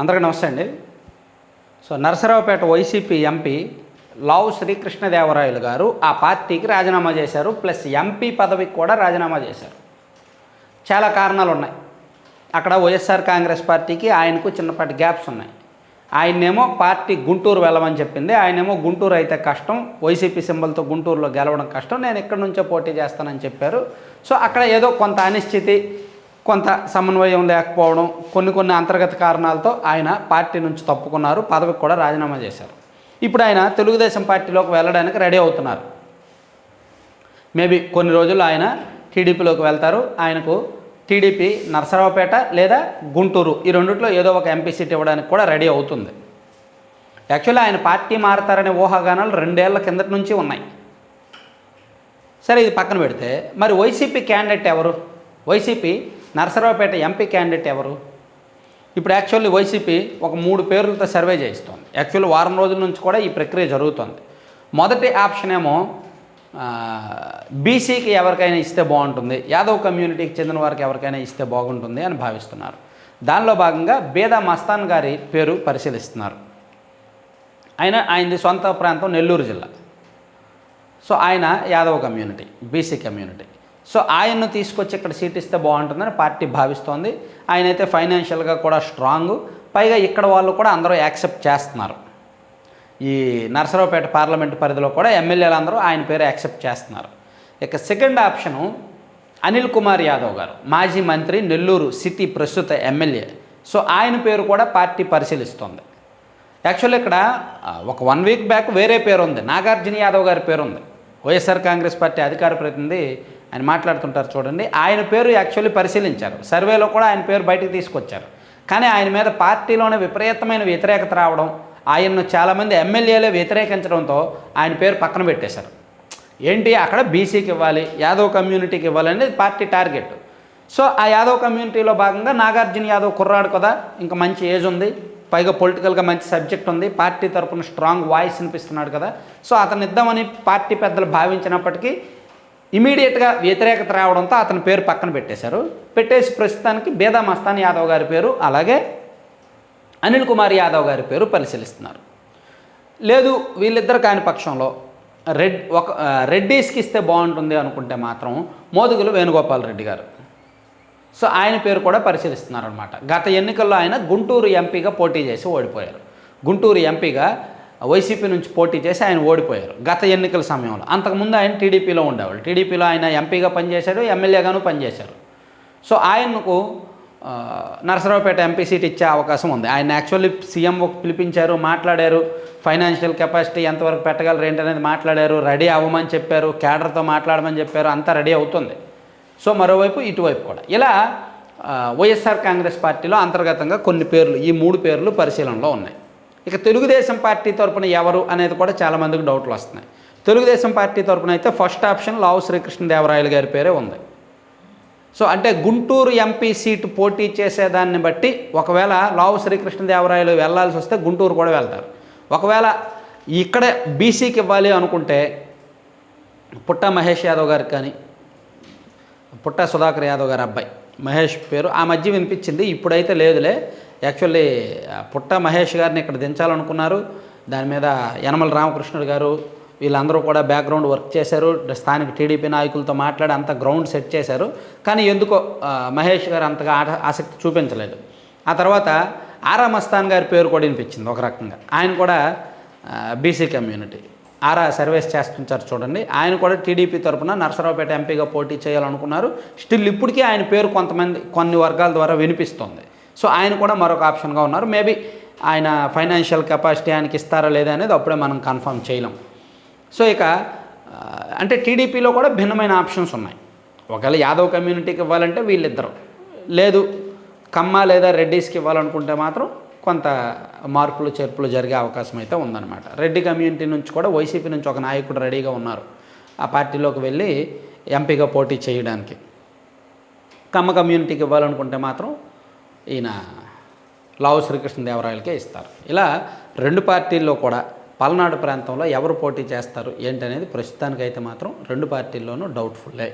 అందరికీ నమస్తే అండి. So Narasaraopet YCP MP Lavu Srikrishnadevarayalu గారు ఆ పార్టీకి రాజీనామా చేశారు. ప్లస్ ఎంపీ పదవికి కూడా రాజీనామా చేశారు. చాలా కారణాలు ఉన్నాయి అక్కడ వైఎస్ఆర్ కాంగ్రెస్ పార్టీకి ఆయనకు చిన్నపాటి గ్యాప్స్ ఉన్నాయి. ఆయన్నేమో పార్టీ గుంటూరు వెళ్ళమని చెప్పింది. ఆయనేమో గుంటూరు అయితే కష్టం. వైసీపీ సింబల్తో గుంటూరులో గెలవడం కష్టం. నేను ఇక్కడి నుంచే పోటీ చేస్తానని చెప్పారు. సో అక్కడ ఏదో కొంత అనిశ్చితి కొంత సమన్వయం లేకపోవడం కొన్ని కొన్ని అంతర్గత కారణాలతో ఆయన పార్టీ నుంచి తప్పుకున్నారు పదవికి కూడా రాజీనామా చేశారు. ఇప్పుడు ఆయన తెలుగుదేశం పార్టీలోకి వెళ్ళడానికి రెడీ అవుతున్నారు. మేబీ కొన్ని రోజులు ఆయన టీడీపీలోకి వెళ్తారు. ఆయనకు టీడీపీ నరసరావుపేట లేదా గుంటూరు ఈ రెండిట్లో ఏదో ఒక ఎంపీ సీట్ ఇవ్వడానికి కూడా రెడీ అవుతుంది. యాక్చువల్లీ ఆయన పార్టీ మారతారనే ఊహాగానాలు రెండేళ్ళ కిందటి నుంచి ఉన్నాయి. సరే ఇది పక్కన పెడితే మరి వైసీపీ క్యాండిడేట్ ఎవరు? వైసీపీ నరసరావుపేట ఎంపీ క్యాండిడేట్ ఎవరు? ఇప్పుడు యాక్చువల్లీ వైసీపీ ఒక మూడు పేర్లతో సర్వే చేయిస్తుంది. యాక్చువల్లీ వారం రోజుల నుంచి కూడా ఈ ప్రక్రియ జరుగుతుంది. మొదటి ఆప్షన్ ఏమో బీసీకి ఎవరికైనా ఇస్తే బాగుంటుంది యాదవ్ కమ్యూనిటీకి చెందిన వారికి ఎవరికైనా ఇస్తే బాగుంటుంది అని భావిస్తున్నారు. దానిలో భాగంగా బేదా మస్తాన్ గారి పేరు పరిశీలిస్తున్నారు. ఆయన ఆయనది సొంత ప్రాంతం నెల్లూరు జిల్లా. సో ఆయన Yadav community BC community. So ఆయన్ను తీసుకొచ్చి ఇక్కడ సీట్ ఇస్తే బాగుంటుందని పార్టీ భావిస్తోంది. ఆయన అయితే ఫైనాన్షియల్గా కూడా స్ట్రాంగ్. పైగా ఇక్కడ వాళ్ళు కూడా అందరూ యాక్సెప్ట్ చేస్తున్నారు. ఈ నరసరావుపేట పార్లమెంట్ పరిధిలో కూడా ఎమ్మెల్యేలు అందరూ ఆయన పేరు యాక్సెప్ట్ చేస్తున్నారు. ఇక సెకండ్ ఆప్షను అనిల్ కుమార్ యాదవ్ గారు మాజీ మంత్రి నెల్లూరు సిటీ ప్రస్తుత ఎమ్మెల్యే. సో ఆయన పేరు కూడా పార్టీ పరిశీలిస్తోంది. యాక్చువల్లీ ఇక్కడ ఒక వన్ వీక్ బ్యాక్ వేరే పేరు ఉంది నాగార్జున యాదవ్ గారి పేరు ఉంది వైఎస్ఆర్ కాంగ్రెస్ పార్టీ అధికార ప్రతినిధి ఆయన మాట్లాడుతుంటారు చూడండి. ఆయన పేరు యాక్చువల్లీ పరిశీలించారు. సర్వేలో కూడా ఆయన పేరు బయటకు తీసుకొచ్చారు. కానీ ఆయన మీద పార్టీలోనే విపరీతమైన వ్యతిరేకత రావడం ఆయన్ను చాలామంది ఎమ్మెల్యేలే వ్యతిరేకించడంతో ఆయన పేరు పక్కన పెట్టేశారు. ఏంటి? అక్కడ బీసీకి ఇవ్వాలి యాదవ్ కమ్యూనిటీకి ఇవ్వాలనేది పార్టీ టార్గెట్. సో ఆ యాదవ్ కమ్యూనిటీలో భాగంగా నాగార్జున యాదవ్ కుర్రాడు కదా ఇంకా మంచి ఏజ్ ఉంది. పైగా పొలిటికల్గా మంచి సబ్జెక్ట్ ఉంది. పార్టీ తరపున స్ట్రాంగ్ వాయిస్ వినిపిస్తున్నాడు కదా. సో అతను ఇద్దామని పార్టీ పెద్దలు భావించినప్పటికీ ఇమీడియట్గా వ్యతిరేకత రావడంతో అతని పేరు పక్కన పెట్టేశారు. పెట్టేసి ప్రస్తుతానికి బేదా మస్తాన్ యాదవ్ గారి పేరు అలాగే అనిల్ కుమార్ యాదవ్ గారి పేరు పరిశీలిస్తున్నారు. లేదు వీళ్ళిద్దరు కాని పక్షంలో రెడ్ ఒక రెడ్డీస్కి ఇస్తే బాగుంటుంది అనుకుంటే మాత్రం మోదుగులు వేణుగోపాల్ రెడ్డి గారు. సో ఆయన పేరు కూడా పరిశీలిస్తున్నారనమాట గత ఎన్నికల్లో ఆయన గుంటూరు ఎంపీగా పోటీ చేసి ఓడిపోయారు. గుంటూరు ఎంపీగా వైసీపీ నుంచి పోటీ చేసి ఆయన ఓడిపోయారు గత ఎన్నికల సమయంలో. అంతకుముందు ఆయన టీడీపీలో ఉండేవాళ్ళు. టీడీపీలో ఆయన ఎంపీగా పనిచేశారు ఎమ్మెల్యేగాను పనిచేశారు. సో ఆయనకు నరసరావుపేట ఎంపీ సీట్ ఇచ్చే అవకాశం ఉంది. ఆయన యాక్చువల్లీ సీఎం పిలిపించారు మాట్లాడారు. ఫైనాన్షియల్ కెపాసిటీ ఎంతవరకు పెట్టగలరు ఏంటనేది మాట్లాడారు. రెడీ అవ్వమని చెప్పారు క్యాడర్తో మాట్లాడమని చెప్పారు అంతా రెడీ అవుతుంది. సో మరోవైపు ఇటువైపు కూడా. ఇలా వైఎస్ఆర్ కాంగ్రెస్ పార్టీలో అంతర్గతంగా కొన్ని పేర్లు ఈ మూడు పేర్లు పరిశీలనలో ఉన్నాయి. ఇక తెలుగుదేశం పార్టీ తరపున ఎవరు అనేది కూడా చాలామందికి డౌట్లు వస్తున్నాయి. తెలుగుదేశం పార్టీ తరపున అయితే ఫస్ట్ ఆప్షన్ లావు శ్రీకృష్ణదేవరాయలు గారి పేరే ఉంది. సో అంటే గుంటూరు ఎంపీ సీటు పోటీ చేసేదాన్ని బట్టి ఒకవేళ లావు శ్రీకృష్ణదేవరాయలు వెళ్ళాల్సి వస్తే గుంటూరు కూడా వెళ్తారు. ఒకవేళ ఇక్కడే బీసీకి ఇవ్వాలి అనుకుంటే పుట్ట మహేష్ యాదవ్ గారికి కానీ పుట్ట సుధాకర్ యాదవ్ గారి అబ్బాయి మహేష్ పేరు ఆ మధ్య వినిపించింది. ఇప్పుడైతే లేదులే. యాక్చువల్లీ పుట్ట మహేష్ గారిని ఇక్కడ దించాలనుకున్నారు. దాని మీద యనమల రామకృష్ణుడు గారు వీళ్ళందరూ కూడా బ్యాక్గ్రౌండ్ వర్క్ చేశారు. స్థానిక టీడీపీ నాయకులతో మాట్లాడి అంత గ్రౌండ్ సెట్ చేశారు. కానీ ఎందుకో మహేష్ గారు అంతగా ఆట ఆసక్తి చూపించలేదు. ఆ తర్వాత ఆరా మస్తాన్ గారి పేరు కూడా వినిపించింది ఒక రకంగా. ఆయన కూడా బీసీ కమ్యూనిటీ. ఆరా సర్వీస్ చేస్తుంటారు చూడండి. ఆయన కూడా టీడీపీ తరఫున నరసరావుపేట ఎంపీగా పోటీ చేయాలనుకున్నారు. స్టిల్ ఇప్పటికీ ఆయన పేరు కొంతమంది కొన్ని వర్గాల ద్వారా వినిపిస్తుంది. సో ఆయన కూడా మరొక ఆప్షన్గా ఉన్నారు. మేబీ ఆయన ఫైనాన్షియల్ కెపాసిటీ ఆయనకి ఇస్తారా లేదా అనేది అప్పుడే మనం కన్ఫర్మ్ చేయలేం. సో ఇక అంటే టీడీపీలో కూడా భిన్నమైన ఆప్షన్స్ ఉన్నాయి. ఒకవేళ యాదవ్ కమ్యూనిటీకి ఇవ్వాలంటే వీళ్ళిద్దరు. లేదు కమ్మ లేదా రెడ్డీస్కి ఇవ్వాలనుకుంటే మాత్రం కొంత మార్పులు చేర్పులు జరిగే అవకాశం అయితే ఉందన్నమాట. రెడ్డి కమ్యూనిటీ నుంచి కూడా వైసీపీ నుంచి ఒక నాయకుడు రెడీగా ఉన్నారు. ఆ పార్టీలోకి వెళ్ళి ఎంపీగా పోటీ చేయడానికి. కమ్మ కమ్యూనిటీకి ఇవ్వాలనుకుంటే మాత్రం ఈయన లావు శ్రీకృష్ణదేవరాయలకే ఇస్తారు. ఇలా రెండు పార్టీల్లో కూడా పల్నాడు ప్రాంతంలో ఎవరు పోటీ చేస్తారు ఏంటనేది ప్రస్తుతానికైతే మాత్రం రెండు పార్టీల్లోనూ డౌట్ఫుల్లే.